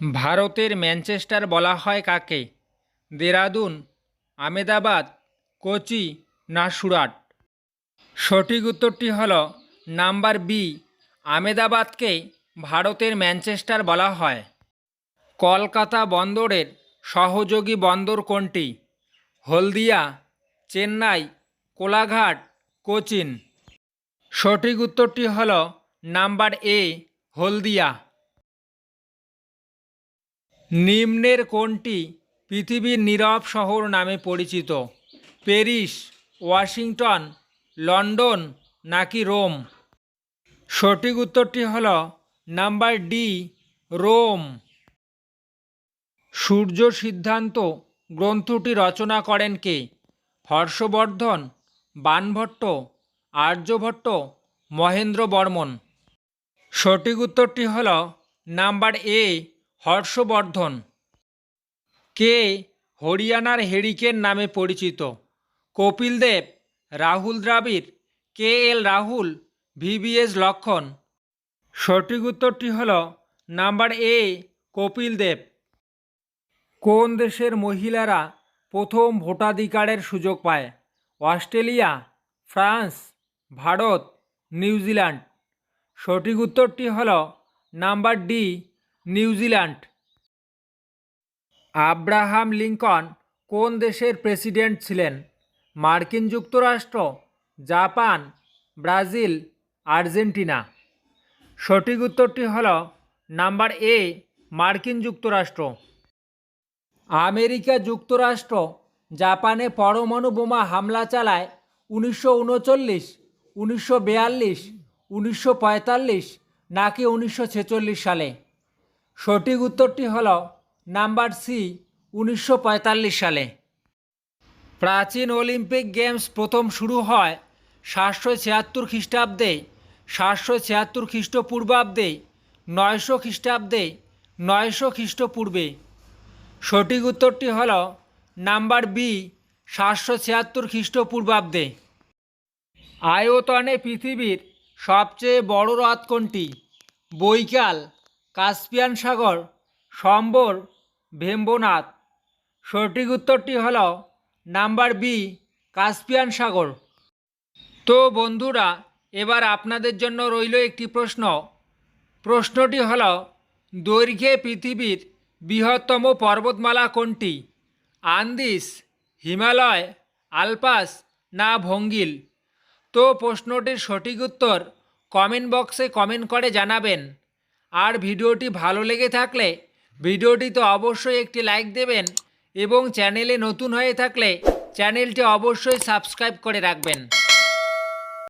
ভারতের ম্যানচেস্টার বলা হয় কাকে? দেরাদুন আমেদাবাদ কোচি না সুরাট? সঠিক উত্তরটি হল নাম্বার বি আমেদাবাদকে ভারতের ম্যানচেস্টার বলা হয়। কলকাতা বন্দরের সহযোগী বন্দর কোনটি? হলদিয়া, চেন্নাই, কোলাঘাট, কোচিন। সঠিক উত্তরটি হল নাম্বার এ, হলদিয়া। নিম্নের কোনটি পৃথিবীর নীরব শহর নামে পরিচিত? প্যারিস, ওয়াশিংটন, লন্ডন নাকি রোম? সঠিক উত্তরটি হল নাম্বার ডি, রোম। সূর্য সিদ্ধান্ত গ্রন্থটি রচনা করেন কে? হর্ষবর্ধন, বানভট্ট, আর্যভট্ট, মহেন্দ্র বর্মন। সঠিক উত্তরটি হল নাম্বার এ হর্ষবর্ধন। কে হরিয়ানার হেরিকেন নামে পরিচিত? Kapil Dev, Rahul Dravid, K L Rahul, VVS Laxman. সঠিক উত্তরটি হল নাম্বার এ, কপিল দেব। কোন দেশের মহিলারা প্রথম ভোটাধিকারের সুযোগ পায়? Australia, France, Bharat, New Zealand. সঠিক উত্তরটি হল number D New Zealand Abraham Lincoln কোন দেশের প্রেসিডেন্ট ছিলেন? মার্কিন যুক্তরাষ্ট্র, জাপান, ব্রাজিল, আর্জেন্টিনা। সঠিক উত্তরটি হল নাম্বার এ, মার্কিন যুক্তরাষ্ট্র। আমেরিকা যুক্তরাষ্ট্র, জাপানে পরমাণু বোমা হামলা চালায় উনিশশো উনচল্লিশ, উনিশশো বিয়াল্লিশ, উনিশশো পঁয়তাল্লিশ নাকি উনিশশো ছেচল্লিশ সালে? সঠিক উত্তরটি হল নাম্বার সি, উনিশশো পঁয়তাল্লিশ সালে। প্রাচীন অলিম্পিক গেমস প্রথম শুরু হয় সাতশো ছিয়াত্তর খ্রিস্টাব্দে, সাতশো ছিয়াত্তর খ্রিস্টপূর্বাব্দে, নয়শো খ্রিস্টাব্দে, নয়শো খ্রিস্টপূর্বে। সঠিক উত্তরটি হল নাম্বার বি, সাতশো ছিয়াত্তর খ্রিস্টপূর্বাব্দে। আয়তনে পৃথিবীর সবচেয়ে বড় হ্রদ কোনটি? বৈকাল কাস্পিয়ান সাগর, সম্বর, ভেম্বনাথ। সঠিক উত্তরটি হল নাম্বার বি, কাস্পিয়ান সাগর। তো বন্ধুরা, এবার আপনাদের জন্য রইল একটি প্রশ্ন। প্রশ্নটি হল, দৈর্ঘ্যে পৃথিবীর বৃহত্তম পর্বতমালা কোনটি? আন্দিস, হিমালয়, আলপাস না ভঙ্গিল? তো প্রশ্নটির সঠিক উত্তর কমেন্ট বক্সে কমেন্ট করে জানাবেন। আর ভিডিওটি ভালো লেগে থাকলে ভিডিওটি তো অবশ্যই একটি লাইক দেবেন এবং চ্যানেলে নতুন হয়ে থাকলে চ্যানেলটি অবশ্যই সাবস্ক্রাইব করে রাখবেন।